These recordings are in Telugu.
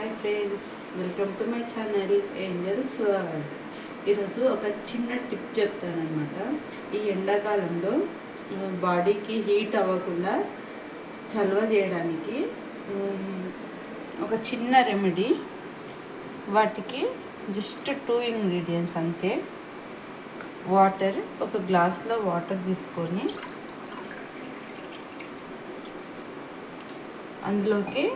Hi friends welcome to my channel Angels World ఈరోజు ఒక చిన్న టిప్ చెప్తానమాట ఈ ఎండాకాలంలో బాడీకి హీట్ అవ్వకుండా చలవ చేయడానికి ఒక చిన్న రెమెడీ వాటికి జస్ట్ టూ ఇంగ్రీడియంట్స్ అంతే. వాటర్ ఒక గ్లాస్లో వాటర్ తీసుకొని అందులోకి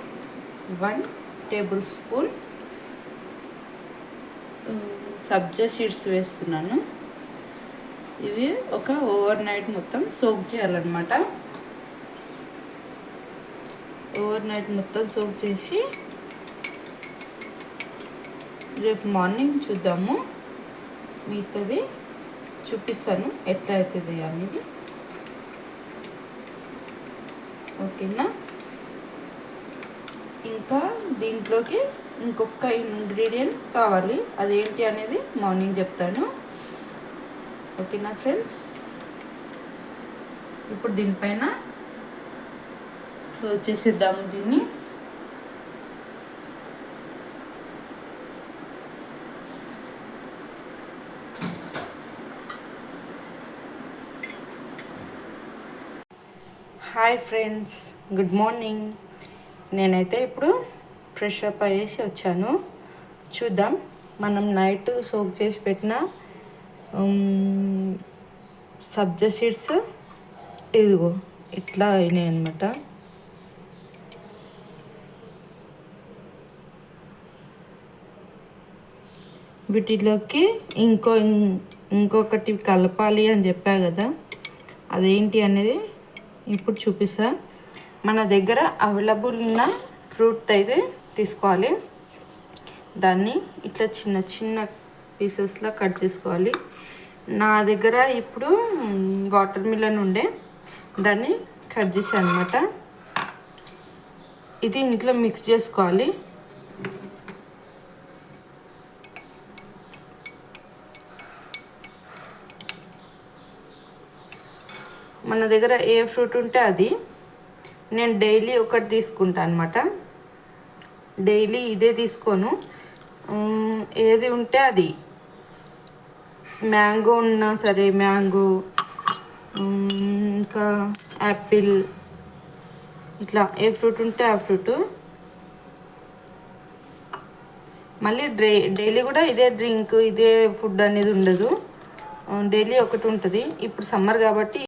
one tablespoon sabja seeds వేస్తున్నాను. ఇవి ఒక ఓవర్ నైట్ మొత్తం సోక్ చేయాలన్నమాట. ఓవర్ నైట్ మొత్తం సోక్ చేసి రేపు మార్నింగ్ చూద్దాము. మిగతాది చూపిస్తాను ఎట్లా అవుతుంది అనేది. ఓకేనా? ఇంకా దీంట్లోకి ఇంకొక ఇంగ్రీడియంట్ కావాలి. అదేంటి అనేది మార్నింగ్ చెప్తాను. ఓకేనా ఫ్రెండ్స్ ఇప్పుడు దీనిపైన క్లోజ్ చేసేద్దాము దీన్ని. హాయ్ ఫ్రెండ్స్ గుడ్ మార్నింగ్ నేనైతే ఇప్పుడు ఫ్రెష్ అప్ అయ్యేసి వచ్చాను. చూద్దాం. మనం నైట్ సోక్ చేసి పెట్టిన సబ్జా సీడ్స్ ఇదిగో ఇట్లా అయినాయి అనమాట వీటిలోకి ఇంకో ఇంకొకటి కలపాలి అని చెప్పా కదా. అదేంటి అనేది ఇప్పుడు చూపిస్తా. మన దగ్గర అవైలబుల్ ఉన్న ఫ్రూట్ అయితే తీసుకోవాలి. దాన్ని ఇట్లా చిన్న చిన్న పీసెస్లో కట్ చేసుకోవాలి. నా దగ్గర ఇప్పుడు వాటర్ మిలన్ ఉండే. దాన్ని కట్ చేసాను అనమాట ఇది ఇంట్లో మిక్స్ చేసుకోవాలి. మన దగ్గర ఏ ఫ్రూట్ ఉంటే అది. నేను డైలీ ఒకటి తీసుకుంటాను అనమాట డైలీ ఇదే తీసుకోను. ఏది ఉంటే అది. మ్యాంగో ఉన్నా సరే మ్యాంగో ఇంకా యాపిల్ ఇట్లా ఏ ఫ్రూట్ ఉంటే ఆ ఫ్రూట్. మళ్ళీ డ్రై డైలీ కూడా ఇదే డ్రింక్ ఇదే ఫుడ్ అనేది ఉండదు. డైలీ ఒకటి ఉంటుంది. ఇప్పుడు సమ్మర్ కాబట్టి